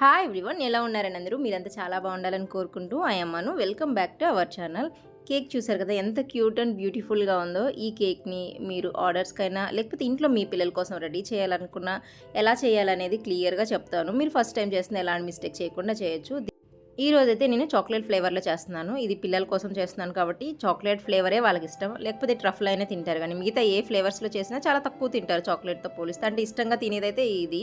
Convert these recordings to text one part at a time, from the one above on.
Hi everyone ఎలా ఉన్నారని అందరూ? మీరంతా చాలా బాగుండాలని కోరుకుంటూ అమ్మను welcome back to our channel cake చూసారు కదా ఎంత క్యూట్ అండ్ బ్యూటిఫుల్గా ఉందో ఈ కేక్ని మీరు ఆర్డర్స్కైనా లేకపోతే ఇంట్లో మీ పిల్లల కోసం రెడీ చేయాలనుకున్నా ఎలా చేయాలనేది క్లియర్గా చెప్తాను. మీరు ఫస్ట్ టైం చేసిన ఎలాంటి మిస్టేక్ చేయకుండా చేయొచ్చు. ఈరోజు అయితే నేను చాక్లెట్ ఫ్లేవర్లో చేస్తున్నాను. ఇది పిల్లల కోసం చేస్తున్నాను కాబట్టి చాక్లెట్ ఫ్లేవరే వాళ్ళకి ఇష్టం లేకపోతే ట్రఫ్లో అయినా తింటారు కానీ మిగతా ఏ ఫ్లేవర్స్లో చేసినా చాలా తక్కువ తింటారు చాక్లెట్తో పోలిస్తే. అంటే ఇష్టంగా తినేదైతే ఇది.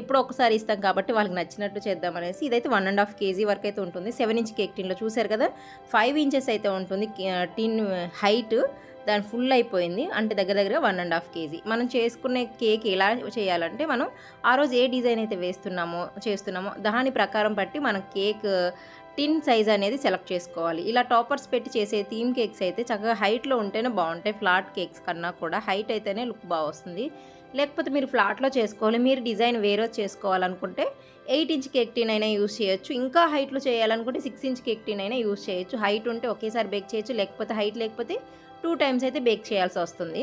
ఎప్పుడో ఒకసారి ఇస్తాం కాబట్టి వాళ్ళకి నచ్చినట్టు చేద్దామనేసి ఇదైతే వన్ అండ్ హాఫ్ కేజీ వరకు అయితే ఉంటుంది. సెవెన్ ఇంచ్ కేక్ టిన్లో చూసారు కదా? ఫైవ్ ఇంచెస్ అయితే ఉంటుంది. టిన్ హైట్ దాని ఫుల్ అయిపోయింది. అంటే దగ్గర దగ్గర వన్ అండ్ హాఫ్ కేజీ. మనం చేసుకునే కేక్ ఎలా చేయాలంటే మనం ఆ రోజు ఏ డిజైన్ అయితే వేస్తున్నామో చేస్తున్నామో దాని ప్రకారం బట్టి మనం కేక్ టిన్ సైజ్ అనేది సెలెక్ట్ చేసుకోవాలి. ఇలా టాపర్స్ పెట్టి చేసే థీమ్ కేక్స్ అయితే చక్కగా హైట్లో ఉంటేనే బాగుంటాయి. ఫ్లాట్ కేక్స్ కన్నా కూడా హైట్ అయితేనే లుక్ బాగా వస్తుంది. లేకపోతే మీరు ఫ్లాట్లో చేసుకోవాలి. మీరు డిజైన్ వేరే చేసుకోవాలనుకుంటే ఎయిట్ ఇంచ్ కేక్ టీన్ అయినా యూస్ చేయొచ్చు. ఇంకా హైట్లో చేయాలనుకుంటే సిక్స్ ఇంచ్ కేక్ టీన్ అయినా యూస్ చేయొచ్చు. హైట్ ఉంటే ఒకేసారి బేక్ చేయొచ్చు. లేకపోతే హైట్ లేకపోతే టూ టైమ్స్ అయితే బేక్ చేయాల్సి వస్తుంది.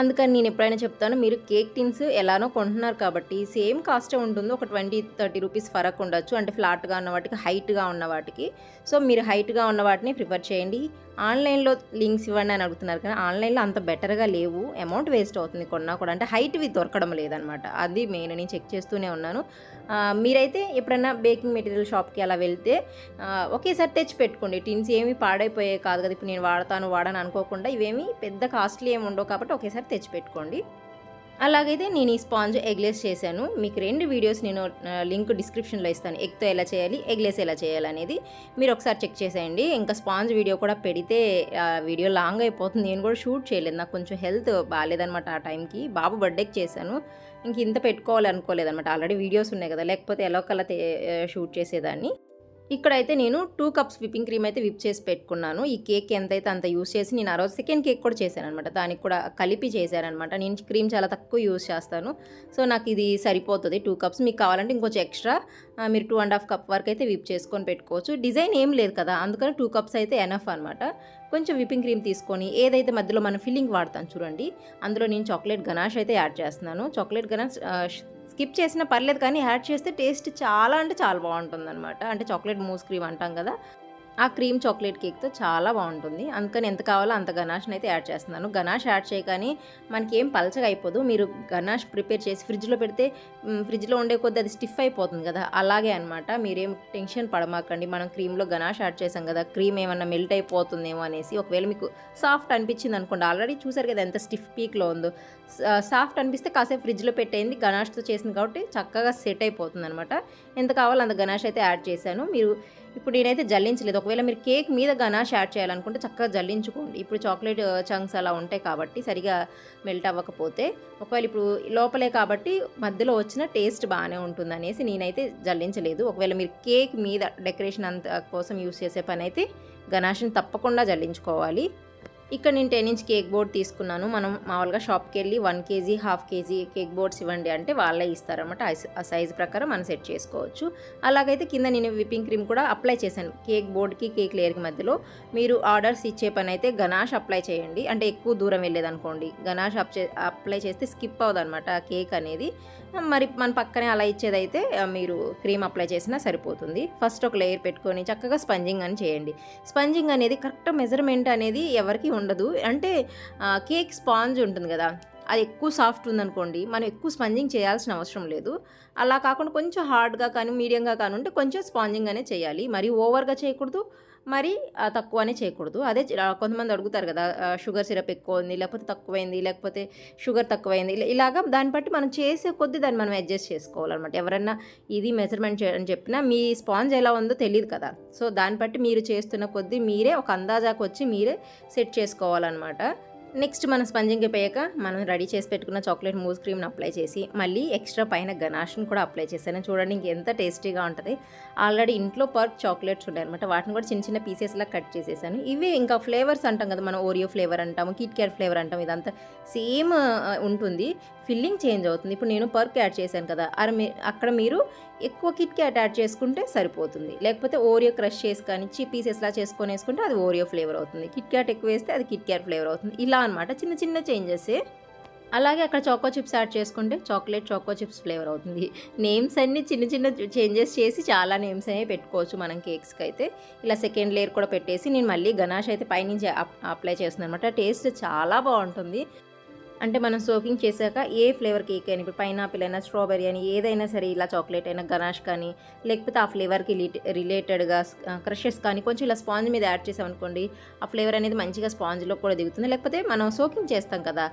అందుకని నేను ఎప్పుడైనా చెప్తాను మీరు కేక్ టిన్స్ ఎలానో కొంటున్నారు కాబట్టి సేమ్ కాస్టే ఉంటుంది ఒక ట్వంటీ థర్టీ రూపీస్ ఫరక్ ఉండొచ్చు. అంటే ఫ్లాట్గా ఉన్న వాటికి హైట్గా ఉన్న వాటికి. సో మీరు హైట్గా ఉన్న వాటిని ప్రిఫర్ చేయండి. ఆన్లైన్లో లింక్స్ ఇవ్వండి అని అడుగుతున్నారు కానీ ఆన్లైన్లో అంత బెటర్గా లేవు. అమౌంట్ వేస్ట్ అవుతుంది కొన్నా కూడా. అంటే హైట్వి దొరకడం లేదనమాట. అది మెయిన్ నేను చెక్ చేస్తూనే ఉన్నాను. మీరైతే ఎప్పుడైనా బేకింగ్ మెటీరియల్ షాప్కి అలా వెళ్తే ఒకేసారి తెచ్చి పెట్టుకోండి. టిన్స్ ఏమి పాడైపోయాయి కాదు కదా. ఇప్పుడు నేను వాడతాను వాడను అనుకోకుండా ఇవేమి పెద్ద కాస్ట్లీ ఏమి ఉండవు కాబట్టి ఒకేసారి తెచ్చి పెట్టుకోండి. అలాగైతే నేను ఈ స్పాంజ్ ఎగ్లెస్ చేశాను. మీకు రెండు వీడియోస్ నేను లింక్ డిస్క్రిప్షన్లో ఇస్తాను. ఎగ్తో ఎలా చేయాలి ఎగ్లెస్ ఎలా చేయాలి అనేది మీరు ఒకసారి చెక్ చేసేయండి. ఇంకా స్పాంజ్ వీడియో కూడా పెడితే వీడియో లాంగ్ అయిపోతుంది. నేను కూడా షూట్ చేయలేదు. నాకు కొంచెం హెల్త్ బాగాలేదనమాట ఆ టైంకి. బాబు బర్త్డేకి చేశాను. ఇంక ఇంత పెట్టుకోవాలి అనుకోలేదన్నమాట ఆల్రెడీ వీడియోస్ ఉన్నాయి కదా. లేకపోతే ఎలా కల్లా షూట్ చేసేదాన్ని. ఇక్కడైతే నేను టూ కప్స్ విప్పింగ్ క్రీమ్ అయితే విప్ చేసి పెట్టుకున్నాను. ఈ కేక్ ఎంతైతే అంత యూస్ చేసి నేను ఆ రోజు సెకండ్ కేక్ కూడా చేశాను అనమాట దానికి కూడా కలిపి చేశానమాట నేను క్రీమ్ చాలా తక్కువ యూస్ చేస్తాను. సో నాకు ఇది సరిపోతుంది టూ కప్స్ మీకు కావాలంటే ఇంకొంచెం ఎక్స్ట్రా మీరు టూ అండ్ హాఫ్ కప్ వరకు అయితే విప్ చేసుకొని పెట్టుకోవచ్చు. డిజైన్ ఏం లేదు కదా అందుకని టూ కప్స్ అయితే ఎనఫ్ అనమాట కొంచెం విప్పింగ్ క్రీమ్ తీసుకొని ఏదైతే మధ్యలో మనం ఫిల్లింగ్ వాడతాను చూడండి అందులో నేను చాక్లెట్ గనాష్ అయితే యాడ్ చేస్తున్నాను. చాక్లెట్ గనాష్ స్కిప్ చేసినా పర్లేదు కానీ యాడ్ చేస్తే టేస్ట్ చాలా అంటే చాలా బాగుంటుంది అనమాట అంటే చాక్లెట్ మూస్ క్రీమ్ అంటాం కదా ఆ క్రీమ్ చాక్లెట్ కేక్తో చాలా బాగుంటుంది. అందుకని ఎంత కావాలో అంత గనాష్ని అయితే యాడ్ చేస్తున్నాను. గనాష్ యాడ్ చేయగానే మనకి ఏం పలచగా అయిపోదు. మీరు గనాష్ ప్రిపేర్ చేసి ఫ్రిడ్జ్లో పెడితే ఫ్రిడ్జ్లో ఉండే కొద్ది అది స్టిఫ్ అయిపోతుంది కదా. అలాగే అనమాట మీరేం టెన్షన్ పడమాకండి. మనం క్రీమ్లో గనాష్ యాడ్ చేసాం కదా. క్రీమ్ ఏమన్నా మెల్ట్ అయిపోతుందేమో అనేసి ఒకవేళ మీకు సాఫ్ట్ అనిపించింది అనుకోండి. ఆల్రెడీ చూసారు కదా ఎంత స్టిఫ్ పీక్లో ఉందో. సాఫ్ట్ అనిపిస్తే కాసేపు ఫ్రిడ్జ్లో పెట్టేయండి. గనాష్తో చేసింది కాబట్టి చక్కగా సెట్ అయిపోతుంది అనమాట ఎంత కావాలో అంత గనాష్ అయితే యాడ్ చేశాను. మీరు ఇప్పుడు నేనైతే జల్లించలేదు. ఒకవేళ మీరు కేక్ మీద గనాష్ యాడ్ చేయాలనుకుంటే చక్కగా జల్లించుకోండి. ఇప్పుడు చాక్లెట్ చంక్స్ అలా ఉంటాయి కాబట్టి సరిగా మెల్ట్ అవ్వకపోతే ఒకవేళ ఇప్పుడు లోపలే కాబట్టి మధ్యలో వచ్చిన టేస్ట్ బాగానే ఉంటుంది అనేసి నేనైతే జల్లించలేదు. ఒకవేళ మీరు కేక్ మీద డెకరేషన్ అంత కోసం యూస్ చేసే పని అయితే గనాష్ని తప్పకుండా జల్లించుకోవాలి. ఇక్కడ నేను టెన్ ఇంచ్ కేక్ బోర్డ్ తీసుకున్నాను. మనం మామూలుగా షాప్కి వెళ్ళి one KG half KG cake boards ఇవ్వండి అంటే వాళ్ళే ఇస్తారనమాట ఆ సైజ్ ప్రకారం మనం సెట్ చేసుకోవచ్చు. అలాగైతే కింద నేను విప్పింగ్ క్రీమ్ కూడా అప్లై చేశాను. కేక్ బోర్డ్కి కేక్ లేయర్కి మధ్యలో మీరు ఆర్డర్స్ ఇచ్చే పని అయితే గనాష్ అప్లై చేయండి. అంటే ఎక్కువ దూరం వెళ్ళేదనుకోండి. గనాష్ అప్లై చేస్తే స్కిప్ అవ్వదన్నమాట ఆ కేక్ అనేది. మరి మన పక్కనే అలా ఇచ్చేదైతే మీరు క్రీమ్ అప్లై చేసినా సరిపోతుంది. ఫస్ట్ ఒక లేయర్ పెట్టుకొని చక్కగా స్పంజింగ్ అని చేయండి. స్పంజింగ్ అనేది కరెక్ట్ మెజర్మెంట్ అనేది ఎవరికి ఉండదు. అంటే కేక్ స్పాంజ్ ఉంటుంది కదా అది ఎక్కువ సాఫ్ట్ ఉందనుకోండి మనం ఎక్కువ స్పంజింగ్ చేయాల్సిన అవసరం లేదు. అలా కాకుండా కొంచెం హార్డ్గా కానీ మీడియంగా కానీ ఉంటే కొంచెం స్పాంజింగ్ అనే చేయాలి. మరి ఓవర్గా చేయకూడదు. మరి తక్కువనే చేయకూడదు. అదే కొంతమంది అడుగుతారు కదా షుగర్ సిరప్ ఎక్కువ ఉంది లేకపోతే తక్కువైంది లేకపోతే షుగర్ తక్కువైంది ఇలాగా దాన్ని బట్టి మనం చేసే కొద్దీ దాన్ని మనం అడ్జస్ట్ చేసుకోవాలన్నమాట. ఎవరన్నా ఇది మెజర్మెంట్ చేయని చెప్పినా మీ స్పాంజ్ ఎలా ఉందో తెలియదు కదా. సో దాన్ని బట్టి మీరు చేస్తున్న కొద్దీ మీరే ఒక అందాజాకు వచ్చి మీరే సెట్ చేసుకోవాలన్నమాట. నెక్స్ట్ మనం స్పంజింగ్ అయిపోయాక మనం రెడీ చేసి పెట్టుకున్న చాక్లెట్ మూస్ క్రీమ్ని అప్లై చేసి మళ్ళీ ఎక్స్ట్రా పైన గనాష్ని కూడా అప్లై చేశాను. చూడండి ఇంకెంత టేస్టీగా ఉంటుంది. ఆల్రెడీ ఇంట్లో పర్క్ చాక్లెట్స్ ఉంటాయి అనమాట వాటిని కూడా చిన్న చిన్న పీసెస్లా కట్ చేసేసాను. ఇవి ఇంకా ఫ్లేవర్స్ అంటాం కదా మనం ఓరియో ఫ్లేవర్ అంటాము కిట్ క్యాట్ ఫ్లేవర్ అంటాం ఇదంతా సేమ్ ఉంటుంది. ఫిల్లింగ్ చేంజ్ అవుతుంది. ఇప్పుడు నేను పర్క్ యాడ్ చేశాను కదా అక్కడ మీరు ఎక్కువ కిట్ క్యాట్ యాడ్ చేసుకుంటే సరిపోతుంది. లేకపోతే ఓరియో క్రష్ చేసి కానీ చి పీసెస్లా చేసుకొని వేసుకుంటే అది ఓరియో ఫ్లేవర్ అవుతుంది. కిట్ క్యాట్ ఎక్కువ వేస్తే అది కిట్ క్యాట్ ఫ్లేవర్ అవుతుంది. ఇలా అనమాట చిన్న చిన్న చేంజెస్. అలాగే అక్కడ చాకో చిప్స్ యాడ్ చేసుకుంటే చాక్లెట్ చాకో చిప్స్ ఫ్లేవర్ అవుతుంది. నేమ్స్ అన్నీ చిన్న చిన్న చేంజెస్ చేసి చాలా నేమ్స్ అనేవి పెట్టుకోవచ్చు మనం కేక్స్కి అయితే. ఇలా సెకండ్ లేయర్ కూడా పెట్టేసి నేను మళ్ళీ గణాష్ అయితే పైనుంచి అప్- అప్లై చేస్తున్నాను అనమాట టేస్ట్ చాలా బాగుంటుంది. అంటే మనం సోకింగ్ చేశాక ఏ ఫ్లేవర్ కేక్ అయినా ఇప్పుడు పైనాపిల్ అయినా స్ట్రాబెరీ అని ఏదైనా సరే ఇలా చాక్లెట్ అయినా గనాష్ కానీ లేకపోతే ఆ ఫ్లేవర్కి రిలేటెడ్గా క్రషెస్ కానీ కొంచెం ఇలా స్పాంజ్ మీద యాడ్ చేసామనుకోండి ఆ ఫ్లేవర్ అనేది మంచిగా స్పాంజ్లో కూడా దిగుతుంది. లేకపోతే మనం సోకింగ్ చేస్తాం కదా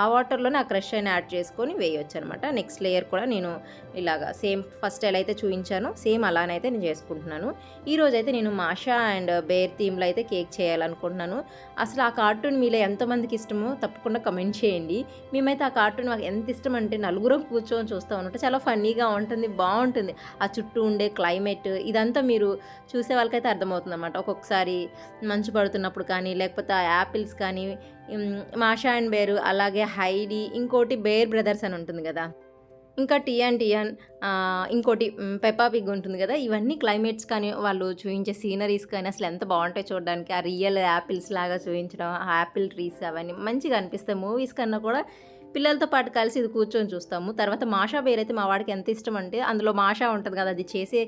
ఆ వాటర్లోనే ఆ క్రష్ అయిన యాడ్ చేసుకొని వేయొచ్చు అనమాట నెక్స్ట్ లేయర్ కూడా నేను ఇలాగా సేమ్ ఫస్ట్ ఎలా అయితే చూపించానో సేమ్ అలానైతే నేను చేసుకుంటున్నాను. ఈరోజు అయితే నేను మాషా అండ్ బేర్ థీమ్లో అయితే కేక్ చేయాలనుకుంటున్నాను. అసలు ఆ కార్టూన్ మీలో ఎంతమందికి ఇష్టమో తప్పకుండా కమెంట్ చేయండి. మేమైతే ఆ కార్టూన్ మాకు ఎంత ఇష్టం అంటే నలుగురం కూర్చొని చూస్తాం అనమాట చాలా ఫన్నీగా ఉంటుంది బాగుంటుంది. ఆ చుట్టూ ఉండే క్లైమేట్ ఇదంతా మీరు చూసే వాళ్ళకైతే అర్థమవుతుంది అనమాట ఒక్కొక్కసారి మంచు పడుతున్నప్పుడు కానీ లేకపోతే ఆ యాపిల్స్ కానీ మాషా అండ్ బేరు అలాగే హైడి ఇంకోటి బేర్ బ్రదర్స్ అని ఉంటుంది కదా. ఇంకా టియాన్ టియాన్ ఇంకోటి మ్, పెప్పా పిగ్ ఉంటుంది కదా. ఇవన్నీ క్లైమేట్స్ కానీ వాళ్ళు చూపించే సీనరీస్ కానీ అసలు ఎంత బాగుంటాయి చూడడానికి. ఆ రియల్ యాపిల్స్ లాగా చూపించడం ఆ యాపిల్ ట్రీస్ అవన్నీ మంచిగా అనిపిస్తాయి. మూవీస్ కన్నా కూడా పిల్లలతో పాటు కలిసి ఇది కూర్చొని చూస్తాము. తర్వాత మాషా బేర్ అయితే మా వాడికి ఎంత ఇష్టం అంటే అందులో మాషా ఉంటుంది కదా అది చేసే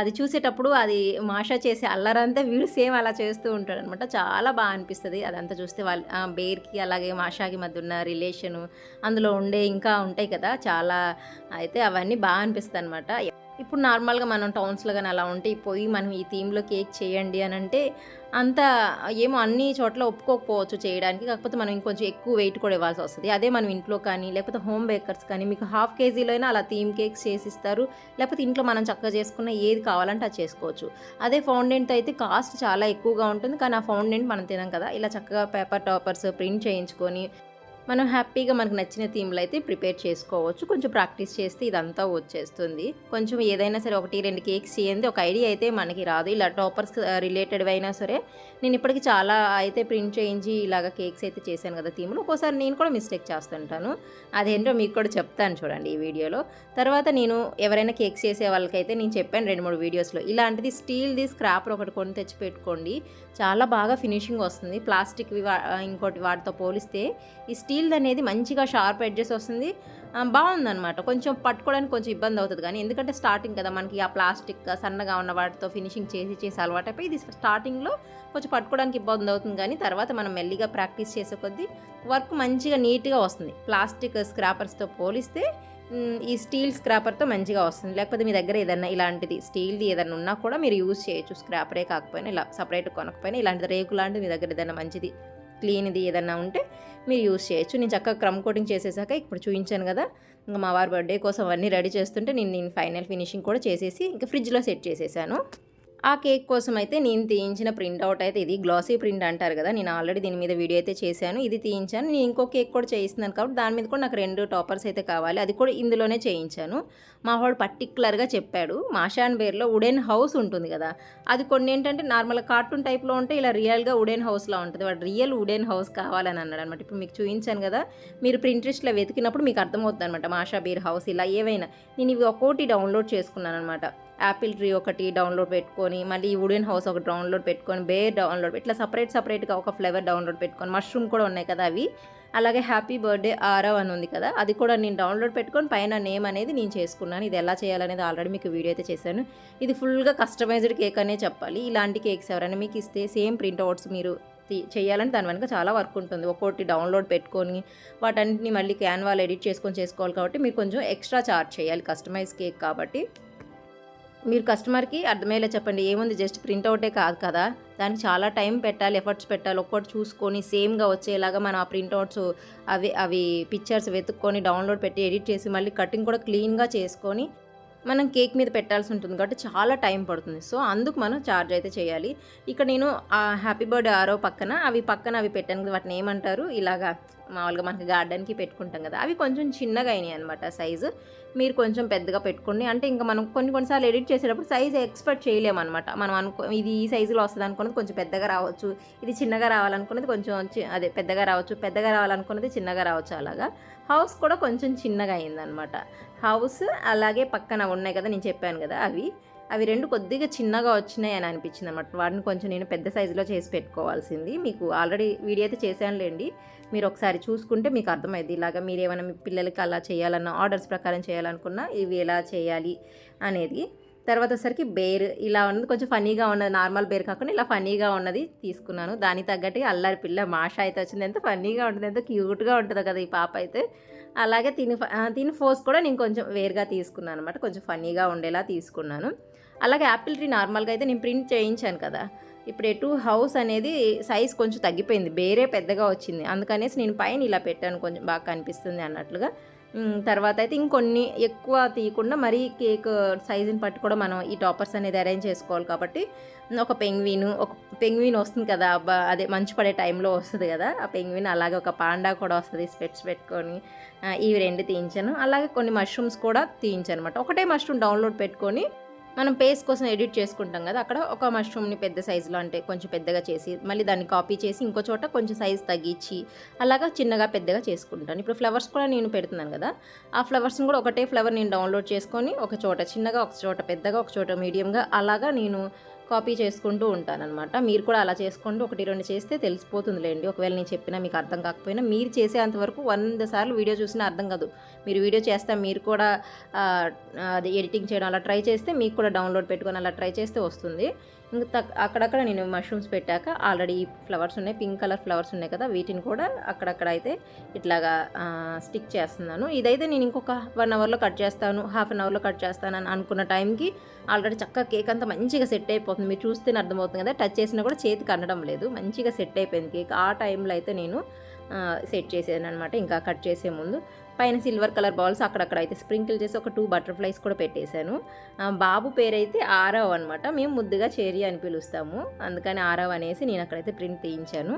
అది చూసేటప్పుడు అది మాషా చేసే అల్లరంతా వీడు సేమ్ అలా చేస్తూ ఉంటాడు అనమాట చాలా బాగా అనిపిస్తుంది. అదంతా చూస్తే వాళ్ళ బేర్కి అలాగే మాషాకి మధ్య ఉన్న రిలేషను అందులో ఉండే ఇంకా ఉంటాయి కదా చాలా అయితే అవన్నీ బాగా అనిపిస్తుంది అనమాట ఇప్పుడు నార్మల్గా మనం టౌన్స్లో కానీ అలా ఉంటే పోయి మనం ఈ థీమ్లో కేక్ చేయండి అని అంటే అంత ఏమో అన్ని చోట్ల ఒప్పుకోకపోవచ్చు చేయడానికి. కాకపోతే మనం ఇంకొంచెం ఎక్కువ వెయిట్ కూడా ఇవ్వాల్సి వస్తుంది. అదే మనం ఇంట్లో కానీ లేకపోతే హోమ్ బేకర్స్ కానీ మీకు హాఫ్ కేజీలో అయినా అలా థీమ్ కేక్స్ చేసిస్తారు. లేకపోతే ఇంట్లో మనం చక్కగా చేసుకున్న ఏది కావాలంటే అది చేసుకోవచ్చు. అదే ఫౌండెంట్ అయితే కాస్ట్ చాలా ఎక్కువగా ఉంటుంది. కానీ ఆ ఫౌండెంట్ మనం తినాం కదా ఇలా చక్కగా పేపర్ టాపర్స్ ప్రింట్ చేయించుకొని మనం హ్యాపీగా మనకు నచ్చిన థీమ్లో అయితే ప్రిపేర్ చేసుకోవచ్చు. కొంచెం ప్రాక్టీస్ చేస్తే ఇదంతా వచ్చేస్తుంది. కొంచెం ఏదైనా సరే ఒకటి రెండు కేక్స్ చేయండి. ఒక ఐడియా అయితే మనకి రాదు. ఇలా టాపర్స్ రిలేటెడ్ అయినా సరే నేను ఇప్పటికి చాలా అయితే ప్రింట్ చేయించి ఇలాగ కేక్స్ అయితే చేశాను కదా థీమ్లో. ఒక్కోసారి నేను కూడా మిస్టేక్ చేస్తుంటాను. అదేంటో మీకు కూడా చెప్తాను చూడండి ఈ వీడియోలో. తర్వాత నేను ఎవరైనా కేక్స్ చేసే వాళ్ళకైతే నేను చెప్పాను రెండు మూడు వీడియోస్లో. ఇలాంటిది స్టీల్ది స్క్రాపర్ ఒకటి కొని తెచ్చి పెట్టుకోండి చాలా బాగా ఫినిషింగ్ వస్తుంది. ప్లాస్టిక్వి ఇంకోటి వాటితో పోలిస్తే ఈ స్టీల్ అనేది మంచిగా షార్ప్ ఎడ్జెస్ వస్తుంది. బాగుందనమాట బాగుందన్నమాట. కొంచెం పట్టుకోవడానికి కొంచెం ఇబ్బంది అవుతుంది కానీ ఎందుకంటే స్టార్టింగ్ కదా మనకి ఆ ప్లాస్టిక్ సన్నగా ఉన్న వాటితో ఫినిషింగ్ చేసి చేసి అలవాటైపోయి ఇది స్టార్టింగ్లో కొంచెం పట్టుకోవడానికి ఇబ్బంది అవుతుంది కానీ తర్వాత మనం మెల్లిగా ప్రాక్టీస్ చేసే కొద్దీ వర్క్ మంచిగా నీట్గా వస్తుంది. ప్లాస్టిక్ స్క్రాపర్స్తో పోలిస్తే ఈ స్టీల్ స్క్రాపర్తో మంచిగా వస్తుంది. లేకపోతే మీ దగ్గర ఏదైనా ఇలాంటిది స్టీల్ది ఏదైనా ఉన్నా కూడా మీరు యూజ్ చేయొచ్చు. స్క్రాపరే కాకపోయినా ఇలా సపరేట్ కొనకపోయినా ఇలాంటిది రేకు లాంటిది మీ దగ్గర ఏదైనా మంచిది క్లీన్ది ఏదన్నా ఉంటే మీరు యూస్ చేయొచ్చు. నేను చక్కగా క్రమ్ కోటింగ్ చేసేసాక ఇప్పుడు చూపించాను కదా ఇంకా మా వారి బర్త్డే కోసం అన్నీ రెడీ చేస్తుంటే నేను నేను ఫైనల్ ఫినిషింగ్ కూడా చేసేసి ఇంకా ఫ్రిడ్జ్లో సెట్ చేసేసాను. ఆ కేక్ కోసం అయితే నేను తీయించిన ప్రింట్ అవుట్ అయితే ఇది గ్లాసీ ప్రింట్ అంటారు కదా నేను ఆల్రెడీ దీని మీద వీడియో అయితే చేశాను ఇది తీయించాను నేను ఇంకో కేక్ కూడా చేయిస్తున్నాను కాబట్టి దాని మీద కూడా నాకు రెండు టాపర్స్ అయితే కావాలి అది కూడా ఇందులోనే చేయించాను. మా వాడు పర్టికులర్గా చెప్పాడు మాషాన్ బేర్లో వుడెన్ హౌస్ ఉంటుంది కదా అది కొన్ని ఏంటంటే నార్మల్ కార్టూన్ టైప్లో ఉంటే ఇలా రియల్గా వుడెన్ హౌస్లా ఉంటుంది వాడు రియల్ వుడెన్ హౌస్ కావాలని అన్నాడు అనమాట. ఇప్పుడు మీకు చూపించాను కదా మీరు ప్రింట్రెస్ట్లో వెతికినప్పుడు మీకు అర్థమవుతుంది అనమాట మాషా బీర్ హౌస్ ఇలా ఏవైనా నేను ఇవి ఒక్కోటి డౌన్లోడ్ చేసుకున్నాను అనమాట. యాపిల్ ట్రీ ఒకటి డౌన్లోడ్ పెట్టుకొని మళ్ళీ వుడెన్ హౌస్ ఒకటి డౌన్లోడ్ పెట్టుకొని బేర్ డౌన్లోడ్ ఇట్లా సపరేట్ సపరేట్గా ఒక ఫ్లేవర్ డౌన్లోడ్ పెట్టుకొని మష్రూమ్ కూడా ఉన్నాయి కదా అవి. అలాగే హ్యాపీ బర్త్డే ఆరవ్ అని ఉంది కదా అది కూడా నేను డౌన్లోడ్ పెట్టుకొని పైన నేమ్ అనేది నేను చేసుకున్నాను. ఇది ఎలా చేయాలనేది ఆల్రెడీ మీకు వీడియో అయితే చేశాను. ఇది ఫుల్గా కస్టమైజ్డ్ కేక్ అనే చెప్పాలి. ఇలాంటి కేక్స్ ఎవరైనా మీకు ఇస్తే సేమ్ ప్రింట్అవుట్స్ మీరు తీ- చేయాలని దాని వెనుక చాలా వర్క్ ఉంటుంది. ఒక్కొక్కటి డౌన్లోడ్ పెట్టుకొని వాటన్నిటిని మళ్ళీ క్యాన్వాల్ ఎడిట్ చేసుకొని చేసుకోవాలి కాబట్టి మీరు కొంచెం ఎక్స్ట్రా చార్జ్ చేయాలి కస్టమైజ్ కేక్ కాబట్టి. మీరు కస్టమర్కి అర్థమయ్యేలా చెప్పండి. ఏముంది జస్ట్ ప్రింట్అవుటే కాదు కదా. దానికి చాలా టైం పెట్టాలి ఎఫర్ట్స్ పెట్టాలి. ఒక్కటి చూసుకొని సేమ్గా వచ్చేలాగా మనం ఆ ప్రింట్అవుట్స్ అవి అవి పిక్చర్స్ వెతుక్కొని డౌన్లోడ్ పెట్టి ఎడిట్ చేసి మళ్ళీ కటింగ్ కూడా క్లీన్గా చేసుకొని మనం కేక్ మీద పెట్టాల్సి ఉంటుంది కాబట్టి చాలా టైం పడుతుంది. సో అందుకు మనం ఛార్జ్ అయితే చేయాలి. ఇక్కడ నేను ఆ హ్యాపీ బర్త్డే ఆరో పక్కన అవి పక్కన అవి పెట్టాను కదా వాటిని ఏమంటారు? ఇలాగా మామూలుగా మనకి గార్డెన్కి పెట్టుకుంటాం కదా అవి కొంచెం చిన్నగా అయినాయి అనమాట సైజు. మీరు కొంచెం పెద్దగా పెట్టుకోండి. అంటే ఇంకా మనం కొన్ని కొన్నిసార్లు ఎడిట్ చేసేటప్పుడు సైజ్ ఎక్స్పెక్ట్ చేయలేమన్నమాట. మనం అనుకో ఇది ఈ సైజులో వస్తుంది అనుకున్నది కొంచెం పెద్దగా రావచ్చు. ఇది చిన్నగా రావాలనుకున్నది కొంచెం చి- అదే పెద్దగా రావచ్చు. పెద్దగా రావాలనుకున్నది చిన్నగా రావచ్చు అలాగా. హౌస్ కూడా కొంచెం చిన్నగా అయిందనమాట హౌస్ అలాగే పక్కన ఉన్నాయి కదా నేను చెప్పాను కదా అవి. అవి రెండు కొద్దిగా చిన్నగా వచ్చినాయి అని అనిపించింది అనమాట వాటిని కొంచెం నేను పెద్ద సైజులో చేసి పెట్టుకోవాల్సింది. మీకు ఆల్రెడీ వీడియో అయితే చేశానులేండి. మీరు ఒకసారి చూసుకుంటే మీకు అర్థమైంది ఇలాగా మీరు ఏమైనా మీ పిల్లలకి అలా చేయాలన్న ఆర్డర్స్ ప్రకారం చేయాలనుకున్నా ఇవి ఎలా చేయాలి అనేది. తర్వాత వచ్చేసరికి బేర్ ఇలా ఉన్నది. కొంచెం ఫనీగా ఉన్నది. నార్మల్ బేర్ కాకుండా ఇలా ఫనీగా ఉన్నది తీసుకున్నాను. దానికి తగ్గట్టు అల్లరి పిల్ల మాష అయితే వచ్చింది. ఎంత ఫన్నీగా ఉంటుంది. ఎంత క్యూట్గా ఉంటుందో కదా ఈ పాప అయితే. అలాగే తిని తిని ఫోర్స్ కూడా నేను కొంచెం వేరుగా తీసుకున్నాను అనమాట కొంచెం ఫనీగా ఉండేలా తీసుకున్నాను. అలాగే యాపిల్ ట్రీ నార్మల్గా అయితే నేను ప్రింట్ చేయించాను కదా. ఇప్పుడు ఎటు హౌస్ అనేది సైజ్ కొంచెం తగ్గిపోయింది. బేరే పెద్దగా వచ్చింది. అందుకనేసి నేను పైన ఇలా పెట్టాను. కొంచెం బాగా కనిపిస్తుంది అన్నట్లుగా. తర్వాత అయితే ఇంకొన్ని ఎక్కువ తీయకుండా మరీ కేక్ సైజుని పట్టు కూడా మనం ఈ టాపర్స్ అనేది అరేంజ్ చేసుకోవాలి కాబట్టి ఒక పెంగ్విన్ ఒక పెంగ్విన్ వస్తుంది కదా అబ్బా అదే మంచు పడే టైంలో వస్తుంది కదా ఆ పెంగ్విన్ అలాగే ఒక పాండా కూడా వస్తుంది. స్పెట్స్ పెట్టుకొని ఇవి రెండు తీయించాను. అలాగే కొన్ని మష్రూమ్స్ కూడా తీయించాను అనమాట ఒకటే మష్రూమ్ డౌన్లోడ్ పెట్టుకొని మనం పేస్ట్ కోసం ఎడిట్ చేసుకుంటాం కదా అక్కడ ఒక మష్రూమ్ని పెద్ద సైజులో అంటే కొంచెం పెద్దగా చేసి మళ్ళీ దాన్ని కాపీ చేసి ఇంకో చోట కొంచెం సైజ్ తగ్గించి అలాగా చిన్నగా పెద్దగా చేసుకుంటాను. ఇప్పుడు ఫ్లవర్స్ కూడా నేను పెడుతున్నాను కదా ఆ ఫ్లవర్స్ని కూడా ఒకటే ఫ్లవర్ నేను డౌన్లోడ్ చేసుకొని ఒక చోట చిన్నగా ఒక చోట పెద్దగా ఒక చోట మీడియంగా అలాగా నేను కాపీ చేసుకుంటూ ఉంటానన్నమాట. మీరు కూడా అలా చేసుకోండి. ఒకటి రెండు చేస్తే తెలిసిపోతుందిలేండి. ఒకవేళ నేను చెప్పినా మీకు అర్థం కాకపోయినా మీరు చేసేంత వరకు వంద సార్లు వీడియో చూసినా అర్థం కాదు. మీరు వీడియో చేస్తే మీరు కూడా అది ఎడిటింగ్ చేయడం అలా ట్రై చేస్తే మీకు కూడా డౌన్లోడ్ పెట్టుకొని అలా ట్రై చేస్తే వస్తుంది. ఇంకా అక్కడక్కడ నేను మష్రూమ్స్ పెట్టాక ఆల్రెడీ ఫ్లవర్స్ ఉన్నాయి. పింక్ కలర్ ఫ్లవర్స్ ఉన్నాయి కదా వీటిని కూడా అక్కడక్కడ అయితే ఇట్లాగా స్టిక్ చేస్తున్నాను. ఇదైతే నేను ఇంకొక వన్ అవర్లో కట్ చేస్తాను. హాఫ్ అన్ అవర్లో కట్ చేస్తాను అని అనుకున్న టైంకి ఆల్రెడీ చక్కగా కేక్ అంతా మంచిగా సెట్ అయిపోతుంది. మీరు చూస్తేనే అర్థమవుతుంది కదా. టచ్ చేసినా కూడా చేతికి అనడం లేదు. మంచిగా సెట్ అయిపోయింది కేక్. ఆ టైంలో అయితే నేను సెట్ చేసాను అనమాట ఇంకా కట్ చేసే ముందు పైన సిల్వర్ కలర్ బాల్స్ అక్కడక్కడ అయితే స్ప్రింకిల్ చేసి ఒక టూ బటర్ఫ్లైస్ కూడా పెట్టేశాను. బాబు పేరైతే ఆరవ్ అనమాట మేము ముద్దుగా చేరి అని పిలుస్తాము. అందుకని ఆరవ్ అనేసి నేను అక్కడైతే ప్రింట్ తీయించాను.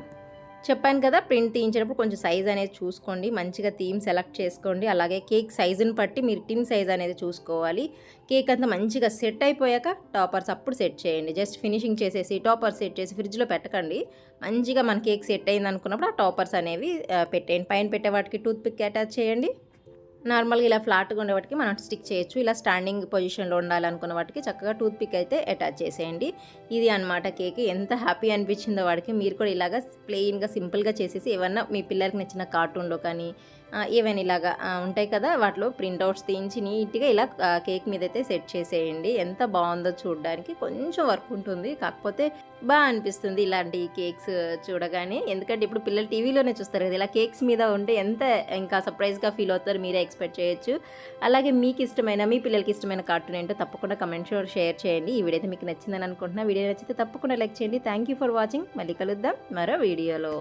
చెప్పాను కదా ప్రింట్ తీయించేటప్పుడు కొంచెం సైజ్ అనేది చూసుకోండి. మంచిగా థీమ్ సెలెక్ట్ చేసుకోండి. అలాగే కేక్ సైజుని బట్టి మీరు టిన్ సైజ్ అనేది చూసుకోవాలి. కేక్ అంతా మంచిగా సెట్ అయిపోయాక టాపర్స్ అప్పుడు సెట్ చేయండి. జస్ట్ ఫినిషింగ్ చేసేసి టాపర్స్ సెట్ చేసి ఫ్రిడ్జ్లో పెట్టకండి. మంచిగా మన కేక్ సెట్ అయింది అనుకున్నప్పుడు ఆ టాపర్స్ అనేవి పెట్టేయండి. పైన పెట్టే వాటికి టూత్ పిక్ అటాచ్ చేయండి. నార్మల్గా ఇలా ఫ్లాట్గా ఉండే వాటికి మనం స్టిక్ చేయొచ్చు. ఇలా స్టాండింగ్ పొజిషన్లో ఉండాలనుకున్న వాటికి చక్కగా టూత్ పిక్ అయితే అటాచ్ చేసేయండి. ఇది అన్నమాట కేక్. ఎంత హ్యాపీ అనిపించిందో వాడికి. మీరు కూడా ఇలాగా ప్లెయిన్గా సింపుల్గా చేసేసి ఏమన్నా మీ పిల్లలకి నచ్చిన కార్టూన్లో కానీ ఈవెన్ ఇలాగా ఉంటాయి కదా వాటిలో ప్రింట్అవుట్స్ తీయించి నీట్గా ఇలా కేక్ మీద అయితే సెట్ చేసేయండి. ఎంత బాగుందో చూడడానికి కొంచెం వర్క్ ఉంటుంది. కాకపోతే బాగా అనిపిస్తుంది ఇలాంటి కేక్స్ చూడగానే. ఎందుకంటే ఇప్పుడు పిల్లలు టీవీలోనే చూస్తారు కదా ఇలా కేక్స్ మీద ఉంటే ఎంత ఇంకా సర్ప్రైజ్గా ఫీల్ అవుతారు మీరే ఎక్స్పెక్ట్ చేయొచ్చు. అలాగే మీకు ఇష్టమైన మీ పిల్లలకి ఇష్టమైన కార్టూన్ ఏంటో తప్పకుండా కమెంట్ షేర్ చేయండి. ఈ వీడియో అయితే మీకు నచ్చిందని అనుకుంటున్నా. వీడియో నచ్చితే తప్పకుండా లైక్ చేయండి. థ్యాంక్ యూ ఫర్ వాచింగ్ మళ్ళీ కలుద్దాం మరో వీడియోలో